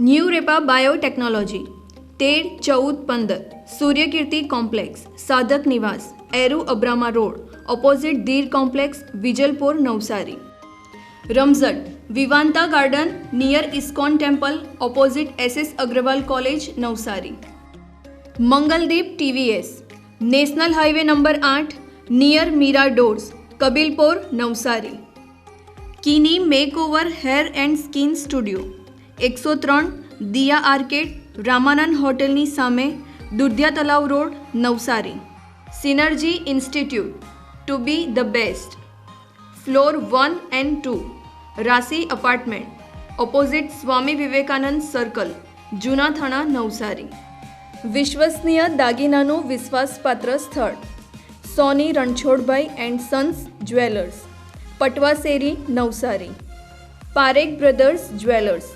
New Repa biotechnology, તેર, ચૌદ, પંદર, Suryakirti complex, Sadhak Nivas, Eru Abrama road, opposite Dhir complex, Vijalpor, Navsari. Ramzat, Vivanta garden, near ISKCON temple, opposite SS Agrawal college, Navsari. Mangaldeep TVS, national highway number આઠ, near Meera doors, Kabilpor, Navsari. Kini makeover hair and skin studio. એકસો ત્રણ Diya arcade, Ramanand હોટેલની સામે Dudhiya Talav road, Navsari. Synergy institute, to be the best. Floor one and two Rasi apartment, opposite Swami Vivekananda circle, Juna Thana, Navsari. વિશ્વસનીય દાગીનાનું વિશ્વાસપાત્ર સ્થળ, Soni Ranchhodbhai and sons jewellers, Patvaseri, Navsari. Parekh brothers jewellers.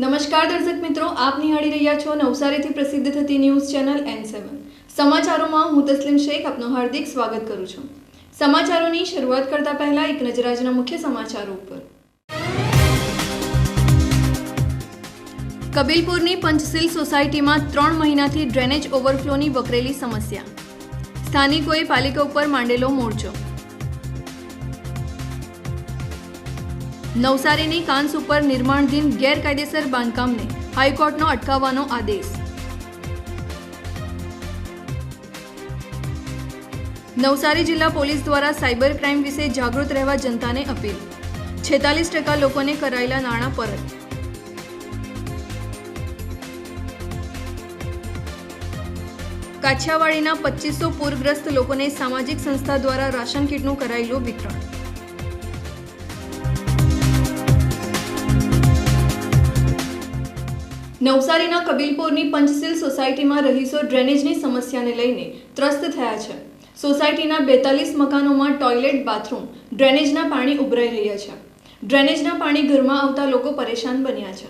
નમસ્કાર દર્શક મિત્રો, આપ નિહાળી રહ્યા છો નવસારીથી પ્રસિદ્ધ થતી ન્યૂઝ ચેનલ એન સેવન સમાચારોમાં હું તસ્લીમ શેખ આપનું હાર્દિક સ્વાગત કરું છું. સમાચારોની શરૂઆત કરતા પહેલા એક નજર આજના મુખ્ય સમાચારો ઉપર. કબીલપુરની પંચશીલ સોસાયટીમાં ત્રણ મહિનાથી ડ્રેનેજ ઓવરફ્લોની વકરેલી સમસ્યા. સ્થાનિકોએ પાલિકા ઉપર માંડેલો મોરચો. નવસારીની કાંસ ઉપર નિર્માણધીન ગેરકાયદેસર બાંધકામને હાઈકોર્ટનો અટકાવવાનો આદેશ. નવસારી જિલ્લા પોલીસ દ્વારા સાયબર ક્રાઇમ વિશે જાગૃત રહેવા જનતાને અપીલ. છેતાલીસ ટકા લોકોને કરાયેલા નાણાં પરત. કાછિયાવાડીના પચીસો પૂરગ્રસ્ત લોકોને સામાજિક સંસ્થા દ્વારા રાશન કીટનું કરાયેલું વિતરણ. નવસારીના કબીલપુરની પંચશીલ સોસાયટીમાં રહીશો ડ્રેનેજની સમસ્યાને લઈને ત્રસ્ત થયા છે. સોસાયટીના બેતાલીસ મકાનોમાં ટોયલેટ, બાથરૂમ, ડ્રેનેજના પાણી ઉભરાઈ રહ્યા છે. ડ્રેનેજના પાણી ઘરમાં આવતા લોકો પરેશાન બન્યા છે.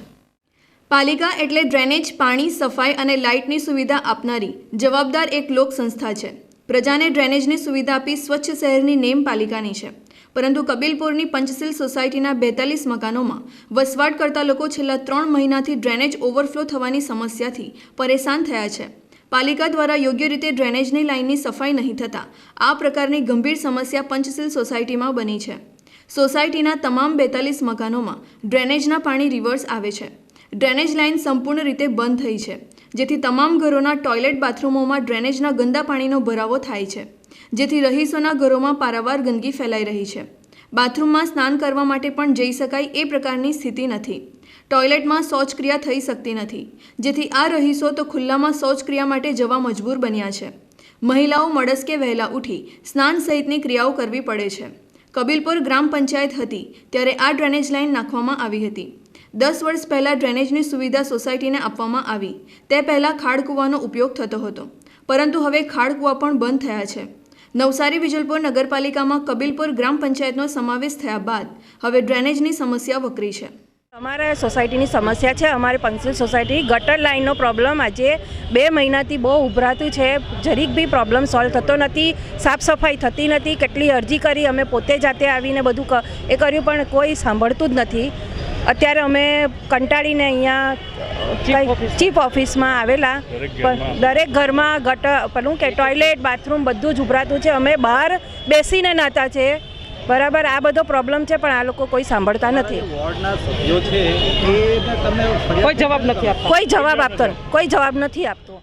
પાલિકા એટલે ડ્રેનેજ, પાણી, સફાઈ અને લાઇટની સુવિધા આપનારી જવાબદાર એક લોક સંસ્થા છે. પ્રજાને ડ્રેનેજની સુવિધા આપી સ્વચ્છ શહેરની નેમ પાલિકાની છે. પરંતુ કબીલપુરની પંચશીલ સોસાયટીના બેતાલીસ મકાનોમાં વસવાટ કરતા લોકો છેલ્લા ત્રણ મહિનાથી ડ્રેનેજ ઓવરફ્લો થવાની સમસ્યાથી પરેશાન થયા છે. પાલિકા દ્વારા યોગ્ય રીતે ડ્રેનેજની લાઇનની સફાઈ નહીં થતાં આ પ્રકારની ગંભીર સમસ્યા પંચશીલ સોસાયટીમાં બની છે. સોસાયટીના તમામ બેતાલીસ મકાનોમાં ડ્રેનેજના પાણી રિવર્સ આવે છે. ડ્રેનેજ લાઇન સંપૂર્ણ રીતે બંધ થઈ છે, જેથી તમામ ઘરોના ટોયલેટ બાથરૂમોમાં ડ્રેનેજના ગંદા પાણીનો ભરાવો થાય છે. જેથી રહીશોના ઘરોમાં પારાવાર ગંદકી ફેલાઈ રહી છે. બાથરૂમમાં સ્નાન કરવા માટે પણ જઈ શકાય એ પ્રકારની સ્થિતિ નથી. ટોયલેટમાં શૌચક્રિયા થઈ શકતી નથી. જેથી આ રહીશો તો ખુલ્લામાં શૌચક્રિયા માટે જવા મજબૂર બન્યા છે. મહિલાઓ મડસકે વહેલા ઉઠી સ્નાન સહિતની ક્રિયાઓ કરવી પડે છે. કબીલપુર ગ્રામ પંચાયત હતી ત્યારે આ ડ્રેનેજ લાઇન નાખવામાં આવી હતી. દસ વર્ષ પહેલાં ડ્રેનેજની સુવિધા સોસાયટીને આપવામાં આવી. તે પહેલાં ખાડકૂવાનો ઉપયોગ થતો હતો. પરંતુ હવે ખાડકૂવા પણ બંધ થયા છે. નવસારી વિજલપુર નગરપાલિકામાં કબીલપુર ગ્રામ પંચાયતનો સમાવેશ થયા બાદ હવે ડ્રેનેજની સમસ્યા વકરી છે. અમારે સોસાયટીની સમસ્યા છે. અમારે પંચિલ સોસાયટી ગટર લાઇનનો પ્રોબ્લેમ આજે બે મહિનાથી બહુ ઉભરાતું છે. જરીક બી પ્રોબ્લેમ સોલ્વ થતો નથી. સાફ સફાઈ થતી નથી. કેટલી અરજી કરી અમે પોતે જાતે આવીને બધું એ કર્યું પણ કોઈ સાંભળતું જ નથી. અત્યારે અમે કંટાળીને અહીંયા ચીફ ઓફિસમાં આવેલા. પણ દરેક ઘરમાં ગટર પેલું કે ટોયલેટ બાથરૂમ બધું જ ઉભરાતું છે. અમે બહાર બેસીને નાતા છે. બરાબર આ બધો પ્રોબ્લેમ છે પણ આ લોકો કોઈ સાંભળતા નથી. વોર્ડના સભ્યો છે એને તમે કોઈ જવાબ નથી આપતા? કોઈ જવાબ આપતો કોઈ જવાબ નથી આપતો.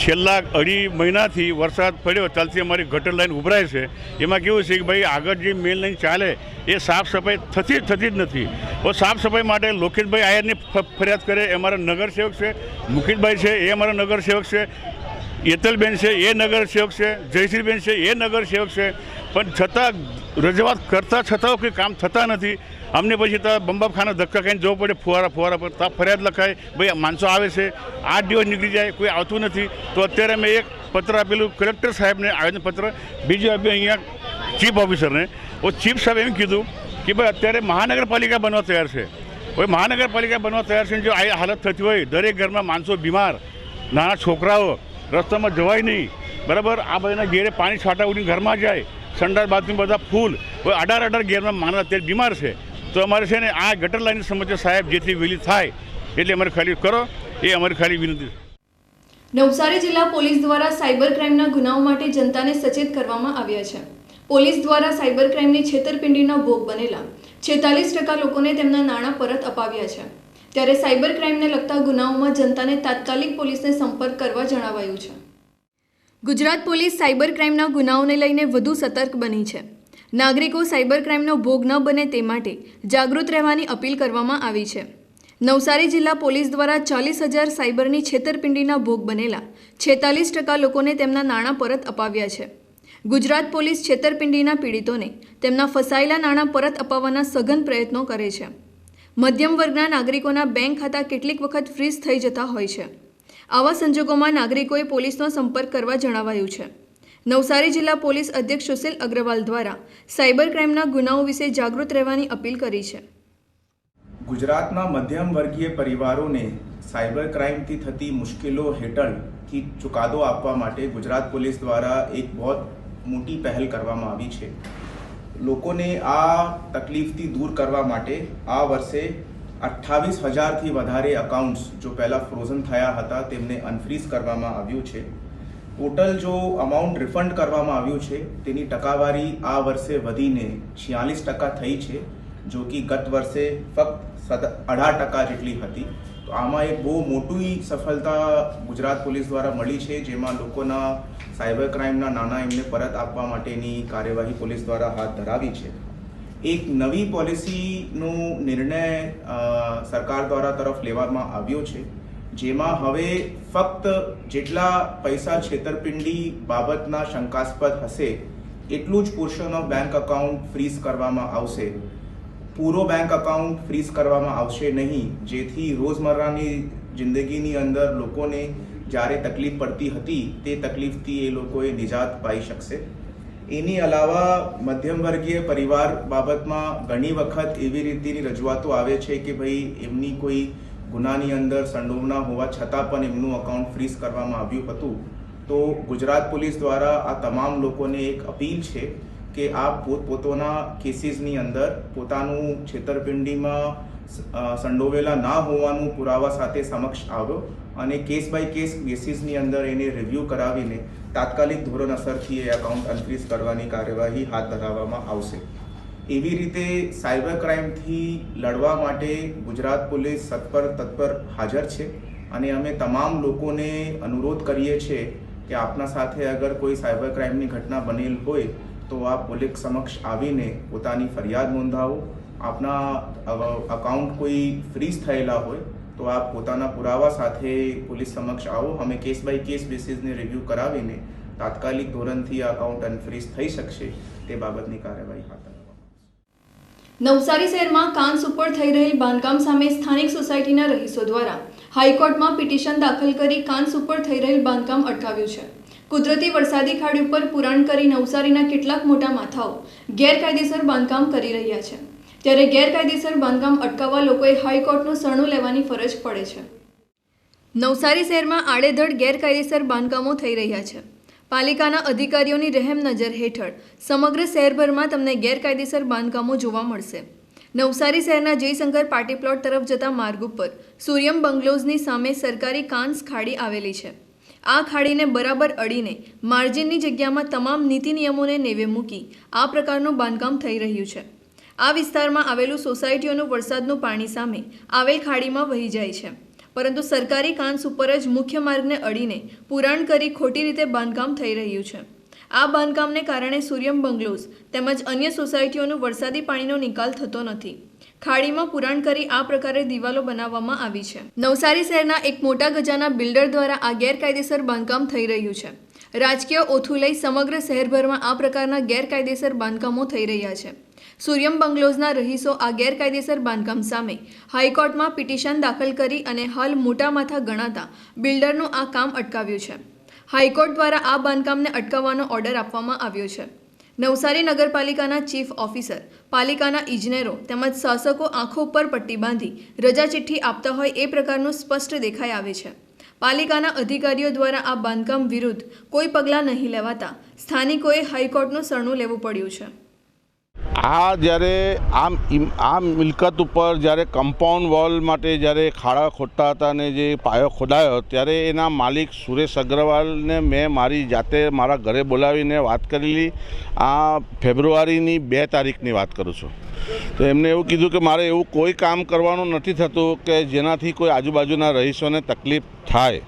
છેલ્લા અઢી મહિનાથી વરસાદ પડ્યો ત્યારથી અમારી ગટર લાઈન ઉભરાય છે. એમાં કેવું છે કે ભાઈ, આગળ જે મેન લાઈન ચાલે, એ સાફ સફાઈ થતી થતી જ નથી. તો સાફ સફાઈ માટે લોકેશભાઈ આયરની ફરિયાદ કરે, એ અમારા નગરસેવક છે મુકેશભાઈ છે, એ અમારા નગરસેવક છે, યેતલબેન છે, એ નગરસેવક છે, જયશ્રીબેન છે, એ નગરસેવક છે. પણ છતાં રજૂઆત કરતાં છતાં કંઈ કામ થતા નથી. અમને પછી તો બંબાખાના ધક્કા ખાઈને જવું પડે, ફુવારા ફુવારા પર ત્યાં ફરિયાદ લખાય, ભાઈ, માણસો આવે છે, આઠ દિવસ નીકળી જાય, કોઈ આવતું નથી. તો અત્યારે મેં એક પત્ર આપેલું, કલેક્ટર સાહેબને આવેદનપત્ર બીજું આપ્યું અહીંયા ચીફ ઓફિસરને, ઓ ચીફ સાહેબ એમ કીધું કે, ભાઈ, અત્યારે મહાનગરપાલિકા બનવા તૈયાર છે. હવે મહાનગરપાલિકા બનવા તૈયાર છે જો આ હાલત થતી હોય, દરેક ઘરમાં માણસો બીમાર, નાના છોકરાઓ, રસ્તામાં જવાય નહીં. બરાબર? આ બધાના ઘેરે પાણી છાંટા ઉડીને ઘરમાં જાય સંડાસ બાથરૂમ બધા ફૂલ. હવે અઢાર અઢાર ઘેરમાં માણસ અત્યારે બીમાર છે. તો અમારે છે ને આ ગટર લાઈનની સમસ્યા સાહેબ જેથી વહેલી થાય એટલે અમારે ખાલી કરો, એ અમારી ખાલી વિનંતી નવસારી જિલ્લા પોલીસ દ્વારા સાયબર ક્રાઇમના ગુનાઓ માટે જનતાને સચેત કરવામાં આવ્યા છે. પોલીસ દ્વારા સાયબર ક્રાઇમની છેતરપિંડીનો ભોગ બનેલા છેતાલીસ ટકા લોકોને તેમના નાણાં પરત અપાવ્યા છે. ત્યારે સાયબર ક્રાઇમને લગતા ગુનાઓમાં જનતાને તાત્કાલિક પોલીસને સંપર્ક કરવા જણાવાયું છે. ગુજરાત પોલીસ સાયબર ક્રાઇમના ગુનાઓને લઈને વધુ સતર્ક બની છે. નાગરિકો સાયબર ક્રાઇમનો ભોગ ન બને તે માટે જાગૃત રહેવાની અપીલ કરવામાં આવી છે. નવસારી જિલ્લા પોલીસ દ્વારા ચાલીસ હજાર સાયબરની છેતરપિંડીના ભોગ બનેલા છેતાલીસ ટકા લોકોને તેમના નાણાં પરત અપાવ્યા છે. ગુજરાત પોલીસ છેતરપિંડીના પીડિતોને તેમના ફસાયેલા નાણાં પરત અપાવવાના સઘન પ્રયત્નો કરે છે. મધ્યમ વર્ગના નાગરિકોના બેંક ખાતા કેટલીક વખત ફ્રીઝ થઈ જતા હોય છે. આવા સંજોગોમાં નાગરિકોએ પોલીસનો સંપર્ક કરવા જણાવાયું છે. નવસારી જિલ્લા પોલીસ અધ્યક્ષ સુશીલ અગ્રવાલ દ્વારા સાયબર ક્રાઇમના ગુનાઓ વિશે જાગૃત રહેવાની અપીલ કરી છે. ગુજરાતના મધ્યમ વર્ગીય પરિવારોને સાયબર ક્રાઇમથી થતી મુશ્કેલો હેઠળથી ચુકાદો આપવા માટે ગુજરાત પોલીસ દ્વારા એક બહુ મોટી પહેલ કરવામાં આવી છે. લોકોને આ તકલીફથી દૂર કરવા માટે આ વર્ષે અઠ્ઠાવીસ હજારથી વધારે અકાઉન્ટ્સ જો પહેલાં ફ્રોઝન થયા હતા, તેમને અનફ્રીઝ કરવામાં આવ્યું છે. ટોટલ જો અમાઉન્ટ રિફંડ કરવામાં આવ્યું છે, તેની ટકાવારી આ વર્ષે વધીને છિયાલીસ ટકા થઈ છે, જો કે ગત વર્ષે ફક્ત અઢાર ટકા જેટલી હતી. તો આમાં એક બહુ મોટી સફળતા ગુજરાત પોલીસ દ્વારા મળી છે, જેમાં લોકોના સાયબર ક્રાઇમના નાણાં એમને પરત આપવા માટેની કાર્યવાહી પોલીસ દ્વારા હાથ ધરાવી છે. એક નવી પોલિસીનો નિર્ણય સરકાર દ્વારા તરફ લેવામાં આવ્યો છે. જેમાં હવે ફક્ત જેટલા પૈસા છેતરપિંડી બાબતના શંકાસ્પદ હશે, એટલું જ portion of bank account freeze કરવામાં આવશે. પૂરો બેંક અકાઉન્ટ ફ્રીઝ કરવામાં આવશે નહીં, જેથી રોજમર્રાની જિંદગીની અંદર લોકોને જ્યારે તકલીફ પડતી હતી, તે તકલીફથી એ લોકોએ નિજાત પાઈ શકશે. એની અલાવા મધ્યમવર્ગીય પરિવાર બાબતમાં ઘણી વખત એવી રીતની રજૂઆતો આવે છે કે ભાઈ એમની કોઈ ગુનાની અંદર સંડોવના હોવા છતાં પણ એમનું અકાઉન્ટ ફ્રીઝ કરવામાં આવ્યું હતું. તો ગુજરાત પોલીસ દ્વારા આ તમામ લોકોને એક અપીલ છે કે આપ પોતપોતાના કેસીસની અંદર પોતાનું છેતરપિંડીમાં સંડોવેલા ના હોવાનું પુરાવા સાથે સમક્ષ આવ્યો અને કેસ બાય કેસ બેસીસની અંદર એને રિવ્યૂ કરાવીને તાત્કાલિક ધોરણ અસરથી એ એકાઉન્ટ અનફ્રીઝ કરવાની કાર્યવાહી હાથ ધરાવવામાં આવશે. એવી રીતે સાયબર ક્રાઇમથી લડવા માટે ગુજરાત પોલીસ સત્પર તત્પર હાજર છે અને અમે તમામ લોકોને અનુરોધ કરીએ છીએ કે આપના સાથે અગર કોઈ સાયબર ક્રાઇમની ઘટના બનેલ હોય તો આપ પોલીસ સમક્ષ આવીને પોતાની ફરિયાદ નોંધાવો. આપના અકાઉન્ટ કોઈ ફ્રીઝ થયેલા હોય તો આપ પોતાના પુરાવા સાથે પોલીસ સમક્ષ આવો. અમે કેસ બાય કેસ બેસિસને રિવ્યૂ કરાવીને તાત્કાલિક ધોરણથી આ અકાઉન્ટ અનફ્રીઝ થઈ શકશે તે બાબતની કાર્યવાહી હાથ નવસારી શહેરમાં કાંસ ઉપર થઈ રહેલ બાંધકામ સામે સ્થાનિક સોસાયટીના રહીશો દ્વારા હાઈકોર્ટમાં પિટિશન દાખલ કરી કાંસ ઉપર થઈ રહેલ બાંધકામ અટકાવ્યું છે. કુદરતી વરસાદી ખાડી ઉપર પુરાણ કરી નવસારીના કેટલાક મોટા માથાઓ ગેરકાયદેસર બાંધકામ કરી રહ્યા છે. ત્યારે ગેરકાયદેસર બાંધકામ અટકાવવા લોકોએ હાઈકોર્ટનું શરણું લેવાની ફરજ પડે છે. નવસારી શહેરમાં આડેધડ ગેરકાયદેસર બાંધકામો થઈ રહ્યા છે. પાલિકાના અધિકારીઓની રહેમ નજર હેઠળ સમગ્ર શહેરભરમાં તમને ગેરકાયદેસર બાંધકામો જોવા મળશે. નવસારી શહેરના જયશંકર પાર્ટી પ્લોટ તરફ જતા માર્ગ ઉપર સૂર્યમ બંગલોઝની સામે સરકારી કાંસ ખાડી આવેલી છે. આ ખાડીને બરાબર અડીને માર્જિનની જગ્યામાં તમામ નીતિ નિયમોને નેવે મૂકી આ પ્રકારનું બાંધકામ થઈ રહ્યું છે. આ વિસ્તારમાં આવેલું સોસાયટીઓનું વરસાદનું પાણી સામે આવેલ ખાડીમાં વહી જાય છે. પરંતુ સરકારી કાંસ ઉપર જ મુખ્ય માર્ગને અડીને પુરાણ કરી ખોટી રીતે બાંધકામ થઈ રહ્યું છે. આ બાંધકામને કારણે સૂર્યમ બંગલોઝ તેમજ અન્ય સોસાયટીઓનું વરસાદી પાણીનો નિકાલ થતો નથી. ખાડીમાં પુરાણ કરી આ પ્રકારે દિવાલો બનાવવામાં આવી છે. નવસારી શહેરના એક મોટા ગજાના બિલ્ડર દ્વારા આ ગેરકાયદેસર બાંધકામ થઈ રહ્યું છે. રાજકીય ઓથું લઈ સમગ્ર શહેરભરમાં આ પ્રકારના ગેરકાયદેસર બાંધકામો થઈ રહ્યા છે. સૂર્યમ બંગલોઝના રહીશો આ ગેરકાયદેસર બાંધકામ સામે હાઈકોર્ટમાં પિટિશન દાખલ કરી અને હાલ મોટા માથા ગણાતા બિલ્ડરનું આ કામ અટકાવ્યું છે. હાઈકોર્ટ દ્વારા આ બાંધકામને અટકાવવાનો ઓર્ડર આપવામાં આવ્યો છે. નવસારી નગરપાલિકાના ચીફ ઓફિસર, પાલિકાના ઇજનેરો તેમજ શાસકો આંખો ઉપર પટ્ટી બાંધી રજા ચિઠ્ઠી આપતા હોય એ પ્રકારનું સ્પષ્ટ દેખાઈ આવે છે. પાલિકાના અધિકારીઓ દ્વારા આ બાંધકામ વિરુદ્ધ કોઈ પગલાં નહીં લેવાતા સ્થાનિકોએ હાઈકોર્ટનું શરણું લેવું પડ્યું છે. આ જ્યારે આમ આ મિલકત ઉપર જ્યારે કમ્પાઉન્ડ વોલ માટે જ્યારે ખાડા ખોદતા હતા અને જે પાયો ખોદાયો, ત્યારે એના માલિક સુરેશ અગ્રવાલને મેં મારી જાતે મારા ઘરે બોલાવીને વાત કરેલી. આ ફેબ્રુઆરીની બે તારીખની વાત કરું છું. તો એમને એવું કીધું કે મારે એવું કોઈ કામ કરવાનું નથી થતું કે જેનાથી કોઈ આજુબાજુના રહીશોને તકલીફ થાય.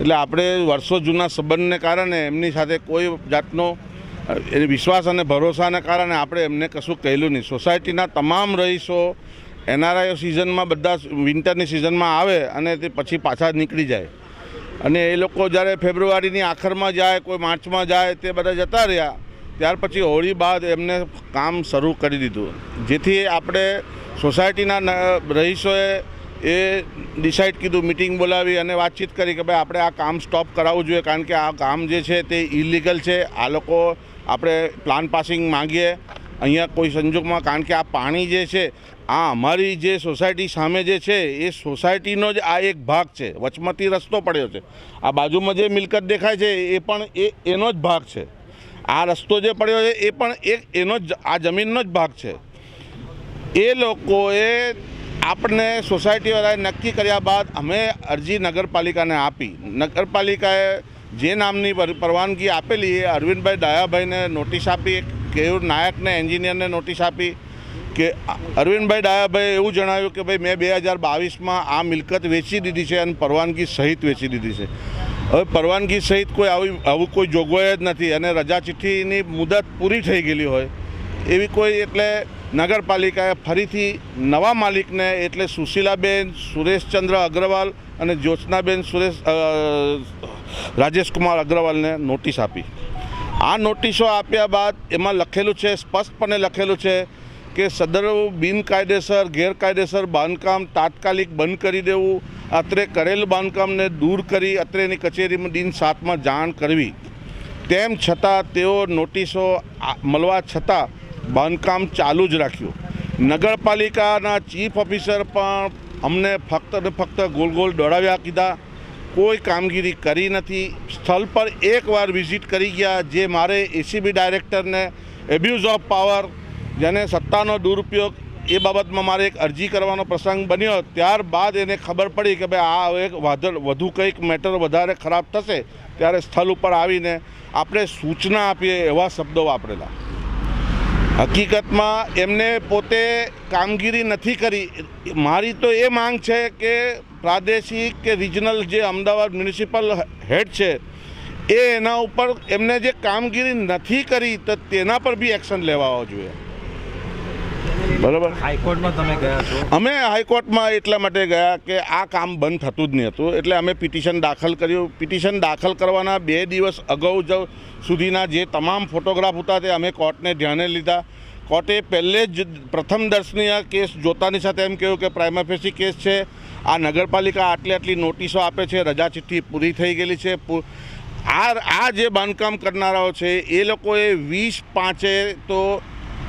એટલે આપણે વર્ષો જૂના સંબંધને કારણે એમની સાથે કોઈ જાતનો એ વિશ્વાસ અને ભરોસાને કારણે આપણે એમને કશું કહેલું નહીં. સોસાયટીના તમામ રહીશો એનઆરઆઈઓ સિઝનમાં બધા વિન્ટરની સિઝનમાં આવે અને તે પછી પાછા નીકળી જાય. અને એ લોકો જ્યારે ફેબ્રુઆરીની આખરમાં જાય, કોઈ માર્ચમાં જાય, તે બધા જતા રહ્યા. ત્યાર પછી હોળી બાદ એમને કામ શરૂ કરી દીધું. જેથી આપણે સોસાયટીના રહીશોએ એ ડિસાઇડ કીધું, મિટિંગ બોલાવી અને વાતચીત કરી કે ભાઈ આપણે આ કામ સ્ટોપ કરાવવું જોઈએ, કારણ કે આ કામ જે છે તે ઇલીગલ છે. આ લોકો આપણે પ્લાન પાસિંગ માંગીએ. અહીંયા કોઈ સંજોગમાં કારણ કે આ પાણી જે છે, આ અમારી જે સોસાયટી સામે જે છે, એ સોસાયટીનો જ આ એક ભાગ છે. વચમાંથી રસ્તો પડ્યો છે. આ બાજુમાં જે મિલકત દેખાય છે, એ પણ એ, એનો જ ભાગ છે. આ રસ્તો જે પડ્યો છે, એ પણ એક, એનો જ, આ જમીનનો જ ભાગ છે. એ લોકોએ આપણે સોસાયટીવાળાએ નક્કી કર્યા બાદ અમે અરજી નગરપાલિકાને આપી. નગરપાલિકાએ જે નામની પરવાનગી આપેલી એ અરવિંદભાઈ ડાયાભાઈને નોટિસ આપી કેયુર નાયકને, એન્જિનિયરને નોટિસ આપી કે અરવિંદભાઈ ડાયાભાઈએ એવું જણાવ્યું કે ભાઈ, મેં બે હજાર બાવીસમાં આ મિલકત વેચી દીધી છે અને પરવાનગી સહિત વેચી દીધી છે. હવે પરવાનગી સહિત કોઈ આવી આવું કોઈ જોગવાઈ જ નથી અને રજા ચિઠ્ઠીની મુદત પૂરી થઈ ગયેલી હોય એવી કોઈ એટલે નગરપાલિકાએ ફરીથી નવા માલિકને એટલે સુશીલાબેન, સુરેશચંદ્ર અગ્રવાલ અને જ્યોત્સનાબેન સુરેશ રાજેશકુમાર અગ્રવાલને નોટિસ આપી. આ નોટિસો આપ્યા બાદ એમાં લખેલું છે, સ્પષ્ટપણે લખેલું છે કે સદર બિનકાયદેસર, ગેરકાયદેસર બાંધકામ તાત્કાલિક બંધ કરી દેવું, અત્રે કરેલ બાંધકામને દૂર કરી અત્રેની કચેરીમાં દિન સાતમાં જાણ કરવી. તેમ છતાં તેઓ નોટિસો મળવા છતાં બાંધકામ ચાલુ જ રાખ્યું. નગરપાલિકાના ચીફ ઓફિસર પણ અમને ફક્ત ને ફક્ત ગોલ ગોલ દોડાવ્યા કીધા. કોઈ કામગીરી કરી નથી. સ્થળ પર એકવાર વિઝિટ કરી ગયા, જે મારે એસીબી ડાયરેક્ટરને એબ્યુઝ ઓફ પાવર જેને સત્તાનો દુરુપયોગ એ બાબતમાં મારે એક અરજી કરવાનો પ્રસંગ બન્યો. ત્યારબાદ એને ખબર પડી કે ભાઈ, આ એક વાદળ વધુ કંઈક મેટર વધારે ખરાબ થશે, ત્યારે સ્થળ ઉપર આવીને આપણે સૂચના આપીએ એવા શબ્દો વાપરેલા. હકીકતમાં એમને પોતે કામગીરી નથી કરી. મારી તો એ માંગ છે કે પ્રાદેશિક કે રિજનલ જે અમદાવાદ મ્યુનિસિપલ હેડ છે એ એના ઉપર એમને જે કામગીરી નથી કરી તો તેના પર બી એક્શન લેવા જોઈએ. બરાબર? હાઈકોર્ટમાં તમે ગયા છો? અમે હાઈકોર્ટમાં એટલા માટે ગયા કે આ કામ બંધ થતું જ નહીં હતું એટલે અમે પિટિશન દાખલ કર્યું. પિટિશન દાખલ કરવાના બે દિવસ અગાઉ જ સુધીના જે તમામ ફોટોગ્રાફ હતા તે અમે કોર્ટને ધ્યાને લીધા. કોર્ટે પહેલે જ પ્રથમ દર્શનીય કેસ જોતાની સાથે એમ કહ્યું કે પ્રાઇમાફેસી કેસ છે. આ નગરપાલિકા આટલી આટલી નોટિસો આપે છે, રજા ચિઠ્ઠી પૂરી થઈ ગયેલી છે. આ આ જે બાંધકામ કરનારાઓ છે, એ લોકોએ વીસ પાંચે તો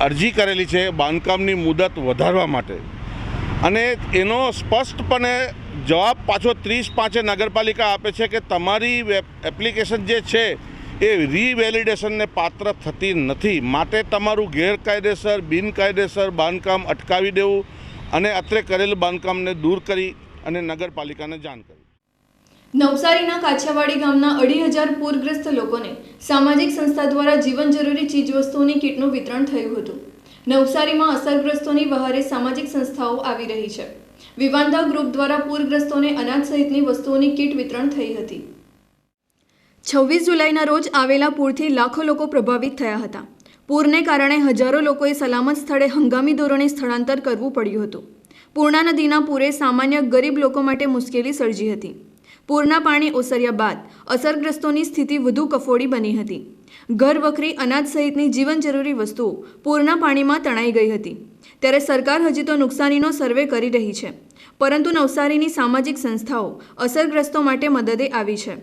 અરજી કરેલી છે બાંધકામની મુદત વધારવા માટે. અને એનો સ્પષ્ટપણે જવાબ પાછો ત્રીસ પાંચે નગરપાલિકા આપે છે કે તમારી એપ્લિકેશન જે છે, એ રીવેલિડેશનને પાત્ર થતી નથી. માટે તમારું ગેરકાયદેસર, બિનકાયદેસર બાંધકામ અટકાવી દેવું અને અત્રે કરેલ બાંધકામને દૂર કરી અને નગરપાલિકાને જાણ કરી. નવસારીના કાછિયાવાડી ગામના અઢી હજાર પૂરગ્રસ્ત લોકોને સામાજિક સંસ્થા દ્વારા જીવન જરૂરી ચીજવસ્તુઓની કીટનું વિતરણ થયું હતું. નવસારીમાં અસરગ્રસ્તોની વહારે સામાજિક સંસ્થાઓ આવી રહી છે. વિવાંધા ગ્રુપ દ્વારા પૂરગ્રસ્તોને અનાજ સહિતની વસ્તુઓની કીટ વિતરણ થઈ હતી. છવ્વીસ જુલાઈના રોજ આવેલા પૂરથી લાખો લોકો પ્રભાવિત થયા હતા. પૂરને કારણે હજારો લોકોએ સલામત સ્થળે હંગામી ધોરણે સ્થળાંતર કરવું પડ્યું હતું. પૂર્ણા નદીના પૂરે સામાન્ય ગરીબ લોકો માટે મુશ્કેલી સર્જી હતી. પૂરના પાણી ઓસર્યા બાદ અસરગ્રસ્તોની સ્થિતિ વધુ કફોડી બની હતી. ઘર વખરી, અનાજ સહિતની જીવન જરૂરી વસ્તુઓ પૂરના પાણીમાં તણાઈ ગઈ હતી. ત્યારે સરકાર હજી તો નુકસાનીનો સર્વે કરી રહી છે. પરંતુ નવસારીની સામાજિક સંસ્થાઓ અસરગ્રસ્તો માટે મદદે આવી છે.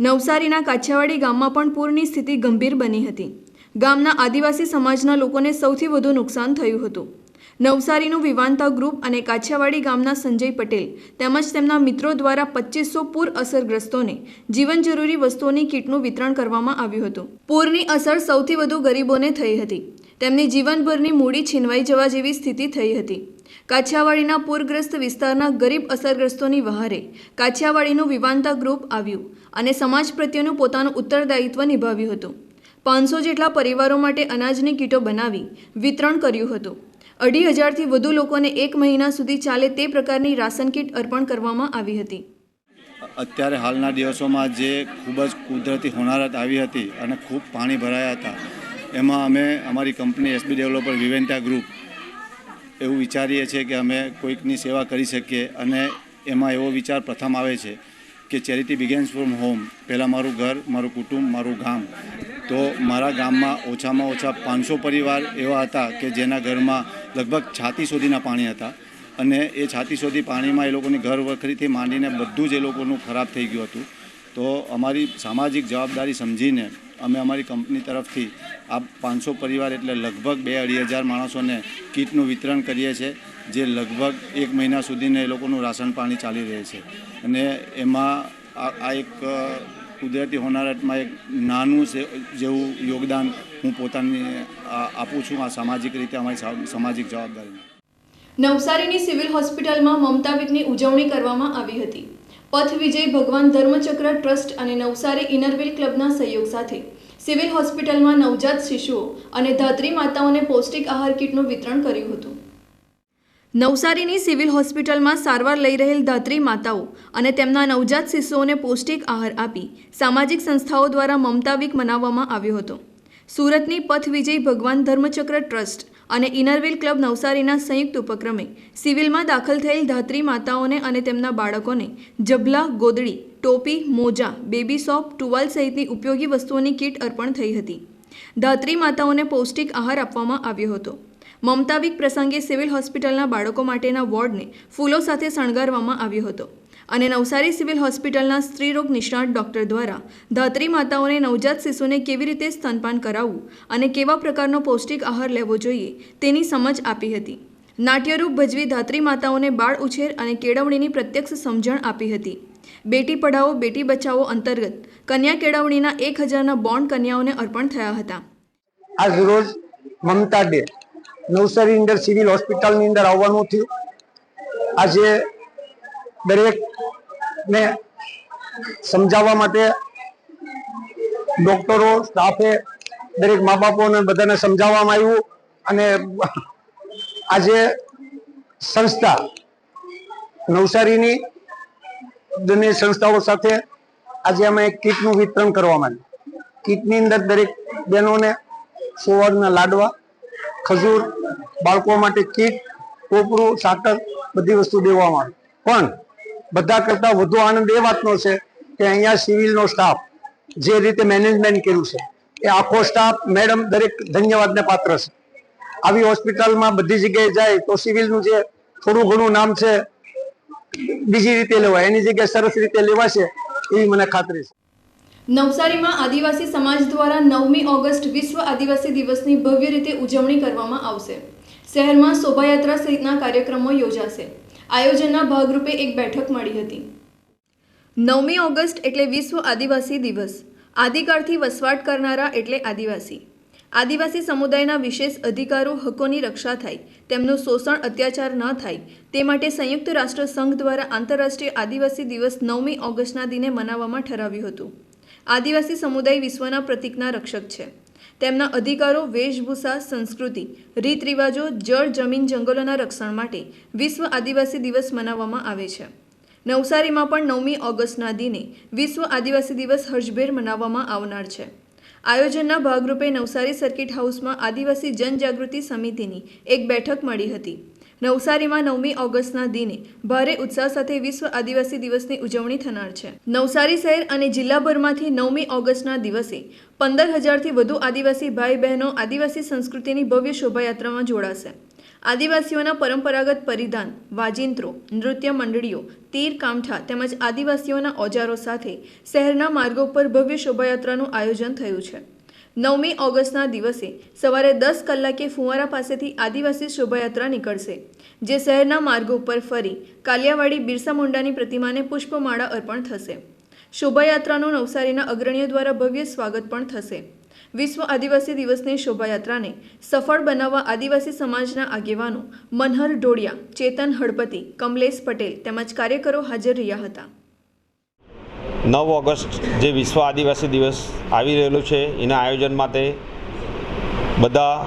નવસારીના કાછિયાવાડી ગામમાં પણ પૂરની સ્થિતિ ગંભીર બની હતી. ગામના આદિવાસી સમાજના લોકોને સૌથી વધુ નુકસાન થયું હતું. નવસારીનું વિવાંતા ગ્રુપ અને કાછિયાવાડી ગામના સંજય પટેલ તેમજ તેમના મિત્રો દ્વારા પચીસો પૂર અસરગ્રસ્તોને જીવન જરૂરી વસ્તુઓની કીટનું વિતરણ કરવામાં આવ્યું હતું. પૂરની અસર સૌથી વધુ ગરીબોને થઈ હતી. તેમની જીવનભરની મૂડી છીનવાઈ જવા જેવી સ્થિતિ થઈ હતી. કાછિયાવાડીના પૂરગ્રસ્ત વિસ્તારના ગરીબ અસરગ્રસ્તોની વહારે કાછિયાવાડીનું વિવાંતા ગ્રુપ આવ્યું અને સમાજ પ્રત્યેનું પોતાનું ઉત્તરદાયિત્વ નિભાવ્યું હતું. પાંચસો જેટલા પરિવારો માટે અનાજની કીટો બનાવી વિતરણ કર્યું હતું. અઢી હજારથી વધુ લોકોને એક મહિના સુધી ચાલે તે પ્રકારની રાશન કીટ અર્પણ કરવામાં આવી હતી. અત્યારે હાલના દિવસોમાં જે ખૂબ જ કુદરતી હોનારત આવી હતી અને ખૂબ પાણી ભરાયા હતા, એમાં અમે અમારી company SB developer Viventa group એવું વિચારીએ છીએ કે અમે કોઈકની સેવા કરી શકીએ અને એમાં એવો વિચાર પ્રથમ આવે છે કે ચેરિટી બિગેન્સ ફ્રોમ હોમ, પહેલાં મારું ઘર, મારું કુટુંબ, મારું ગામ. તો મારા ગામમાં ઓછામાં ઓછા પાંચસો પરિવાર એવા હતા કે જેના ઘરમાં લગભગ છાતી સુધીના પાણી હતા. અને એ છાતી સુધી પાણીમાં એ લોકોની ઘર વખરીથી માંડીને બધું જ એ લોકોનું ખરાબ થઈ ગયું હતું. તો અમારી સામાજિક જવાબદારી સમજીને અમે અમારી કંપની તરફથી આ પાંચસો પરિવાર એટલે લગભગ બે અઢી હજાર માણસોને કીટનું વિતરણ કરીએ છીએ, જે લગભગ એક મહિના સુધીને એ લોકોનું રાશન પાણી ચાલી રહે છે. અને એમાં આ એક કુદરતી હોનારતમાં એક નાનું છે જેવું યોગદાન હું પોતાની આપું છું આ સામાજિક રીતે અમારી સામાજિક જવાબદારી નવસારીની સિવિલ હોસ્પિટલમાં મમતા વીકની ઉજવણી કરવામાં આવી હતી. પથ વિજય ભગવાન ધર્મચક્ર ટ્રસ્ટ અને નવસારી ઇનરવિલ ક્લબના સહયોગ સાથે સિવિલ હોસ્પિટલમાં નવજાત શિશુઓ અને ધાત્રી માતાઓને પૌષ્ટિક આહાર કીટનું વિતરણ કર્યું હતું. નવસારીની સિવિલ હોસ્પિટલમાં સારવાર લઈ રહેલ ધાત્રી માતાઓ અને તેમના નવજાત શિશુઓને પૌષ્ટિક આહાર આપી સામાજિક સંસ્થાઓ દ્વારા મમતા વીક મનાવવામાં આવ્યો હતો. સુરતની પથ વિજય ભગવાન ધર્મચક્ર ટ્રસ્ટ અને ઇનરવિલ ક્લબ નવસારીના સંયુક્ત ઉપક્રમે સિવિલમાં દાખલ થયેલ ધાત્રી માતાઓને અને તેમના બાળકોને જબલા, ગોદડી, ટોપી, મોજા, બેબી સોપ, ટુવાલ સહિતની ઉપયોગી વસ્તુઓની કીટ અર્પણ થઈ હતી. ધાત્રી માતાઓને પૌષ્ટિક આહાર આપવામાં આવ્યો હતો. મમતા વીક પ્રસંગે સિવિલ હોસ્પિટલના બાળકો માટેના વોર્ડને ફૂલો સાથે શણગારવામાં આવ્યો હતો અને નવસારી સિવિલ હોસ્પિટલના સ્ત્રીરોગ નિષ્ણાત ડોક્ટર દ્વારા ધાત્રી માતાઓને નવજાત શિશુને કેવી રીતે સ્તનપાન કરાવવું અને કેવા પ્રકારનો પૌષ્ટિક આહાર લેવો જોઈએ તેની સમજ આપી હતી. નાટ્યરૂપ ભજવી ધાત્રી માતાઓને બાળ ઉછેર અને કેળવણીની પ્રત્યક્ષ સમજણ આપી હતી. બેટી પઢાઓ, બેટી બચાવો અંતર્ગત કન્યા કેળવણીના એક હજારના બોન્ડ કન્યાઓને અર્પણ થયા હતા. આજ રોજ મમતા ડે નવસારી અંદર સિવિલ હોસ્પિટલની અંદર આવવાનું થયું. આજે દરેકને સમજાવવા માટે ડોક્ટરો સ્ટાફે દરેક મા બાપોને બધાને સમજાવવામાં આવ્યું અને આજે સંસ્થા નવસારીની બંને સંસ્થાઓ સાથે આજે અમે એક કીટનું વિતરણ કરવામાં આવ્યું કીટની અંદર દરેક બહેનોને સુવર્ણના લાડવા ખજૂર, બાળકો માટે કીટ, કોપરું, સાકર બધી વસ્તુ દેવામાં. પણ બધા કરતા વધુ આનંદ એ વાતનો છે કે અહીંયા સિવિલનો સ્ટાફ જે રીતે મેનેજમેન્ટ કર્યું છે, એ આખો સ્ટાફ મેડમ દરેક ધન્યવાદને પાત્ર છે. આવી હોસ્પિટલમાં બધી જગ્યાએ જાય તો સિવિલનું જે થોડું ઘણું નામ છે, બીજી રીતે લેવાય, એની જગ્યાએ સરસ રીતે લેવાશે, એવી મને ખાતરી છે. નવસારીમાં આદિવાસી સમાજ દ્વારા નવમી ઓગસ્ટ વિશ્વ આદિવાસી દિવસની ભવ્ય રીતે ઉજવણી કરવામાં આવશે. શહેરમાં શોભાયાત્રા સહિતના કાર્યક્રમો યોજાશે. આયોજનના ભાગરૂપે એક બેઠક મળી હતી. નવમી ઓગસ્ટ એટલે વિશ્વ આદિવાસી દિવસ. આદિકાળથી વસવાટ કરનારા એટલે આદિવાસી. આદિવાસી સમુદાયના વિશેષ અધિકારો, હકોની રક્ષા થાય, તેમનું શોષણ અત્યાચાર ન થાય, તે માટે સંયુક્ત રાષ્ટ્ર સંઘ દ્વારા આંતરરાષ્ટ્રીય આદિવાસી દિવસ નવમી ઓગસ્ટના દિને મનાવવામાં ઠરાવ્યું હતું. આદિવાસી સમુદાય વિશ્વના પ્રતિકના રક્ષક છે. તેમના અધિકારો, વેશભૂષા, સંસ્કૃતિ રીત રિવાજો જળ, જમીન, જંગલોના રક્ષણ માટે વિશ્વ આદિવાસી દિવસ મનાવવામાં આવે છે. નવસારીમાં પણ નવમી ઓગસ્ટના દિને વિશ્વ આદિવાસી દિવસ હર્ષભેર મનાવવામાં આવનાર છે. આયોજનના ભાગરૂપે નવસારી સર્કિટ હાઉસમાં આદિવાસી જનજાગૃતિ સમિતિની એક બેઠક મળી હતી. નવસારીમાં નવમી ઓગસ્ટના દિને ભારે ઉત્સાહ સાથે વિશ્વ આદિવાસી દિવસની ઉજવણી થનાર છે. નવસારી શહેર અને જિલ્લાભરમાંથી નવમી ઓગસ્ટના દિવસે પંદર હજારથી વધુ આદિવાસી ભાઈ બહેનો આદિવાસી સંસ્કૃતિની ભવ્ય શોભાયાત્રામાં જોડાશે. આદિવાસીઓના પરંપરાગત પરિધાન, વાજિંત્રો, નૃત્ય મંડળીઓ, તીર કામઠા તેમજ આદિવાસીઓના ઓજારો સાથે શહેરના માર્ગો પર ભવ્ય શોભાયાત્રાનું આયોજન થયું છે. નવમી ઓગસ્ટના દિવસે સવારે દસ કલાકે ફુવારા પાસેથી આદિવાસી શોભાયાત્રા નીકળશે, જે શહેરના માર્ગો ઉપર ફરી કાલિયાવાડી બિરસા મુંડાની પ્રતિમાને પુષ્પમાળા અર્પણ થશે. શોભાયાત્રાનું નવસારીના અગ્રણીઓ દ્વારા ભવ્ય સ્વાગત પણ થશે. વિશ્વ આદિવાસી દિવસની શોભાયાત્રાને સફળ બનાવવા આદિવાસી સમાજના આગેવાનો મનહર ઢોળિયા, ચેતન હળપતિ, કમલેશ પટેલ તેમજ કાર્યકરો હાજર રહ્યા હતા. નવ ઓગસ્ટ જે વિશ્વ આદિવાસી દિવસ આવી રહેલો છે, એના આયોજન માટે બધા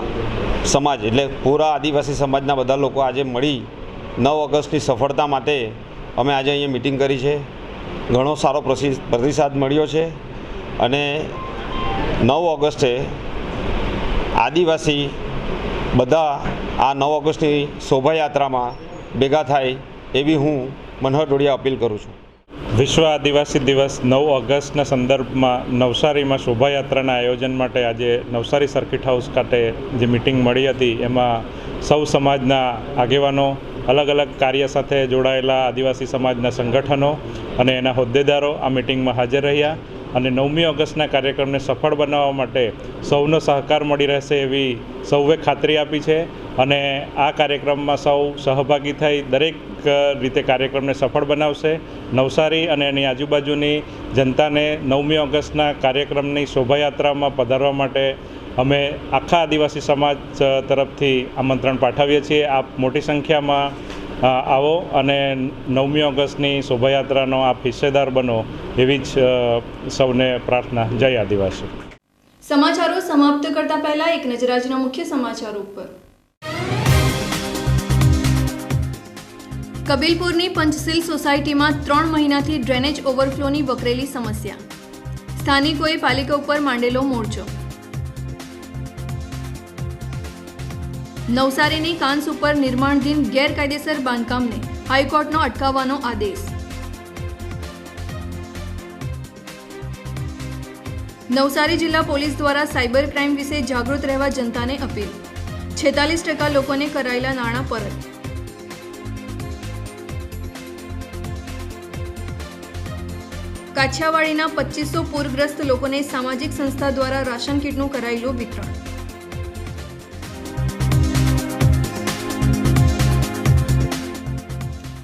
સમાજ, એટલે પૂરા આદિવાસી સમાજના બધા લોકો આજે મળી નવ ઓગસ્ટની સફળતા માટે અમે આજે અહીંયા મિટિંગ કરી છે. ઘણો સારો પ્રતિસાદ મળ્યો છે અને નવ ઓગસ્ટે આદિવાસી બધા આ નવ ઓગસ્ટની શોભાયાત્રામાં ભેગા થાય એવી હું મનહર ડોડિયા અપીલ કરું છું. વિશ્વ આદિવાસી દિવસ નવ ઓગસ્ટના સંદર્ભમાં નવસારીમાં શોભાયાત્રાના આયોજન માટે આજે નવસારી સર્કિટ હાઉસ ખાતે જે મિટિંગ મળી હતી, એમાં સૌ સમાજના આગેવાનો, અલગ અલગ કાર્ય સાથે જોડાયેલા આદિવાસી સમાજના સંગઠનો અને એના હોદ્દેદારો આ મિટિંગમાં હાજર રહ્યા. અને નવમી ઓગસ્ટના કાર્યક્રમને સફળ બનાવવા માટે સૌનો સહકાર મળી રહેશે એવી સૌએ ખાતરી આપી છે. અને આ કાર્યક્રમમાં સૌ સહભાગી થઈ દરેક રીતે કાર્યક્રમને સફળ બનાવશે. નવસારી અને એની આજુબાજુની જનતાને નવમી ઓગસ્ટના કાર્યક્રમની શોભાયાત્રામાં પધારવા માટે અમે આખા આદિવાસી સમાજ તરફથી આમંત્રણ પાઠવીએ છીએ. આપ મોટી સંખ્યામાં આવો અને નવમી ઓગસ્ટની શોભાયાત્રાનો આપ હિસ્સેદાર બનો એવી જ સૌને પ્રાર્થના. જય આદિવાસી. સમાચારો સમાપ્ત કરતા પહેલા એક નજર આજના મુખ્ય સમાચારો ઉપર. કબીલપુરની પંચશીલ સોસાયટીમાં ત્રણ મહિનાથી ડ્રેનેજ ઓવરફ્લોની વકરેલી સમસ્યા. સ્થાનિકોએ પાલિકા ઉપર માંડેલો મોરચો. નવસારીની કાંસ ઉપર નિર્માણધીન ગેરકાયદેસર બાંધકામને હાઈકોર્ટનો અટકાવવાનો આદેશ. નવસારી જિલ્લા પોલીસ દ્વારા સાયબર ક્રાઇમ વિશે જાગૃત રહેવા જનતાને અપીલ. છેતાલીસ ટકા લોકોને કરાયેલા નાણાં પરત. કાછિયાવાડીના પચીસો પૂરગ્રસ્ત લોકોને સામાજિક સંસ્થા દ્વારા રાશન કીટનું કરાયેલું વિતરણ.